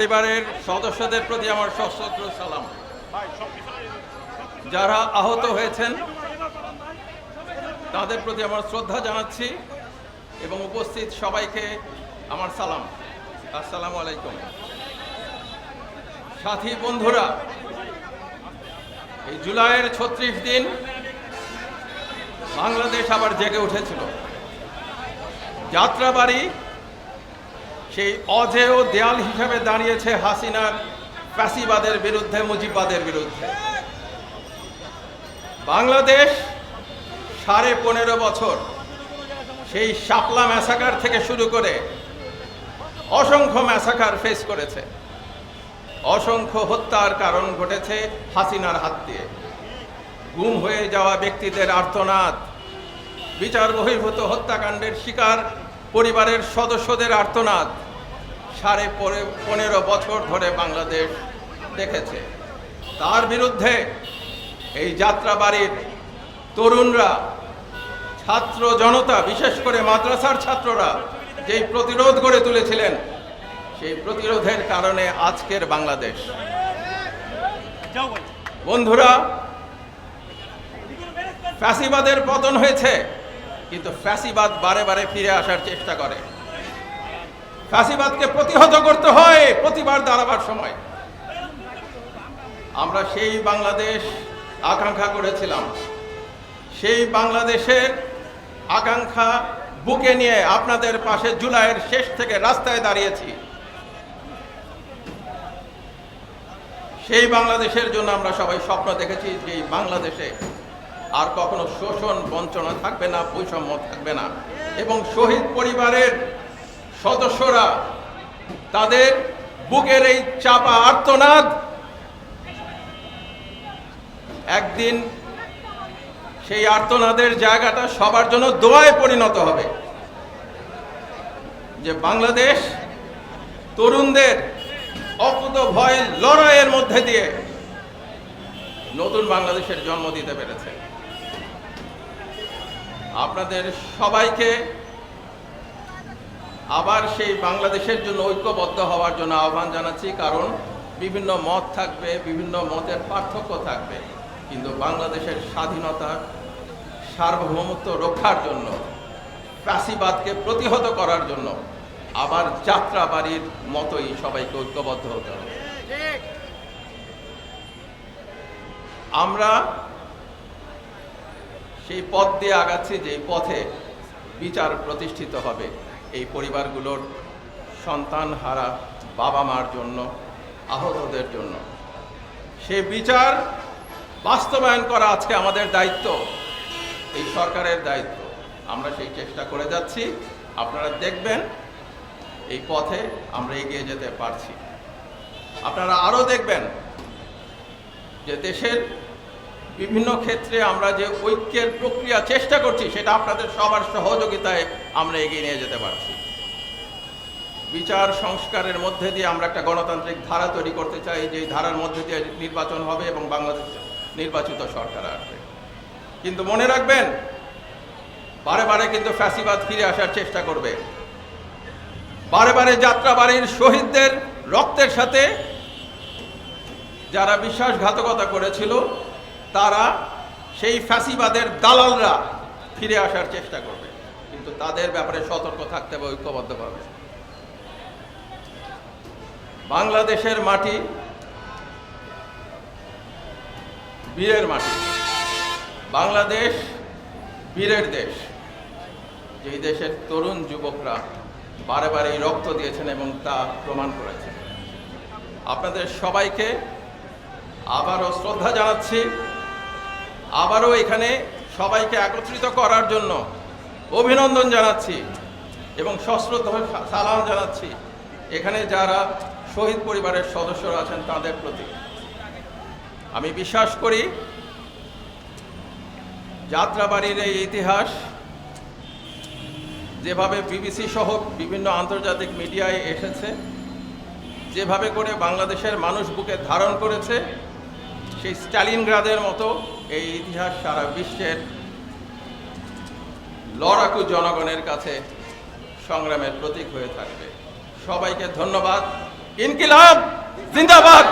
পরিবারের সদস্যদের প্রতি আমার সশ্রদ্ধ সালাম। যারা আহত হয়েছেন, তাদের প্রতি আমার শ্রদ্ধা জানাচ্ছি এবং উপস্থিত সবাইকে আমার সালাম। আসসালামু আলাইকুম। সাথী বন্ধুরা, এই জুলাইয়ের ছত্রিশ দিন বাংলাদেশ আবার জেগে উঠেছিল। যাত্রাবাড়ি সেই অজেয় দেয়াল হিসাবে দাঁড়িয়েছে হাসিনার ফ্যাসিবাদের বিরুদ্ধে, মুজিববাদের বিরুদ্ধে। বাংলাদেশ সাড়ে পনেরো বছর সেই শাপলা ম্যাসাকার থেকে শুরু করে অসংখ্য ম্যাসাকার ফেস করেছে। অসংখ্য হত্যার কারণ ঘটেছে হাসিনার হাত দিয়ে। গুম হয়ে যাওয়া ব্যক্তিদের আর্তনাদ, বিচার বহির্ভূত হত্যাকাণ্ডের শিকার পরিবারের সদস্যদের আর্তনাদ সাড়ে পনেরো বছর ধরে বাংলাদেশ দেখেছে। তার বিরুদ্ধে এই যাত্রাবাড়ির তরুণরা, ছাত্র জনতা, বিশেষ করে মাদ্রাসার ছাত্ররা যেই প্রতিরোধ গড়ে তুলেছিলেন, সেই প্রতিরোধের কারণে আজকের বাংলাদেশ। বন্ধুরা, ফ্যাসিবাদের পতন হয়েছে। কিন্তু ফ্যাসিবাদ বারে বারে ফিরে আসার চেষ্টা করে। ফ্যাসিবাদকে প্রতিহত করতে হয় প্রতিবার দাঁড়াবার সময়। আমরা সেই বাংলাদেশ আকাঙ্ক্ষা করেছিলাম। সেই বাংলাদেশের আকাঙ্ক্ষা বুকে নিয়ে আপনাদের পাশে জুলাইয়ের শেষ থেকে রাস্তায় দাঁড়িয়েছি। সেই বাংলাদেশের জন্য আমরা সবাই স্বপ্ন দেখেছি যে বাংলাদেশে আর কখনো শোষণ বঞ্চনা থাকবে না, বৈষম্য থাকবে না। এবং শহীদ পরিবারের সদস্যরা তাদের বুকের এই চাপা আর্তনাদ একদিন সেই আর্তনাদের জায়গাটা সবার জন্য দোয়ায় পরিণত হবে। যে বাংলাদেশ তরুণদের অকুত ভয় লড়াইয়ের মধ্যে দিয়ে নতুন বাংলাদেশের জন্ম দিতে পেরেছে। আপনাদের সবাইকে আবার সেই বাংলাদেশের জন্য ঐক্যবদ্ধ হওয়ার জন্য আহ্বান জানাচ্ছি, কারণ বিভিন্ন মত থাকবে, বিভিন্ন মতের পার্থক্য থাকবে, কিন্তু বাংলাদেশের স্বাধীনতা, সার্বভৌমত্ব রক্ষার জন্য, ফ্যাসিবাদকে প্রতিহত করার জন্য আবার যাত্রাবাড়ির মতোই সবাইকে ঐক্যবদ্ধ হতে হবে। আমরা সেই পথ দিয়ে আগাচ্ছি যে পথে বিচার প্রতিষ্ঠিত হবে। এই পরিবারগুলোর সন্তান হারা বাবা মার জন্য, আহতদের জন্য। সে বিচার বাস্তবায়ন করা আজকে আমাদের দায়িত্ব। এই সরকারের দায়িত্ব। আমরা সেই চেষ্টা করে যাচ্ছি। আপনারা দেখবেন, এই পথে আমরা এগিয়ে যেতে পারছি। আপনারা আরও দেখবেন যে দেশের বিভিন্ন ক্ষেত্রে আমরা যে ঐক্যের প্রক্রিয়া চেষ্টা করছি, সেটা আপনাদের সবার সহযোগিতায় আমরা এগিয়ে নিয়ে যেতে পারছি। বিচার সংস্কারের মধ্যে দিয়ে আমরা একটা গণতান্ত্রিক ধারা তৈরি করতে চাই যে ধারার মধ্যে দিয়ে নির্বাচন হবে এবং বাংলাদেশ নির্বাচিত সরকার আসবে। কিন্তু মনে রাখবেন, বারে বারে কিন্তু ফ্যাসিবাদ ফিরে আসার চেষ্টা করবে। বারে বারে যাত্রাবাড়ির শহীদদের রক্তের সাথে যারা বিশ্বাসঘাতকতা করেছিল তারা সেই ফ্যাসিবাদের দালালরা ফিরে আসার চেষ্টা করবে। কিন্তু তাদের ব্যাপারে সতর্ক থাকতে হবে ঐক্যবদ্ধভাবে বাংলাদেশের মাটি বীরের মাটি। বাংলাদেশ বীরের দেশ। যেই দেশের তরুণ যুবকরা বারে বারে রক্ত দিয়েছেন এবং তা প্রমাণ করেছেন। আপনাদের সবাইকে আবারও শ্রদ্ধা জানাচ্ছি। আবারও এখানে সবাইকে একত্রিত করার জন্য অভিনন্দন জানাচ্ছি এবং সশ্রদ্ধ সালাম জানাচ্ছি। এখানে যারা শহীদ পরিবারের সদস্যরা আছেন তাদের প্রতি। আমি বিশ্বাস করি যাত্রাবাড়ির এই ইতিহাস যেভাবে বিবিসি সহ বিভিন্ন আন্তর্জাতিক মিডিয়ায় এসেছে, যেভাবে করে বাংলাদেশের মানুষ বুকে ধারণ করেছে, সেই স্টালিনগ্রাদের মতো এই ইতিহাস সারা বিশ্বের লড়াকু জনগণের কাছে সংগ্রামের প্রতীক হয়ে থাকবে। সবাইকে ধন্যবাদ। ইনকিলাব! জিন্দাবাদ!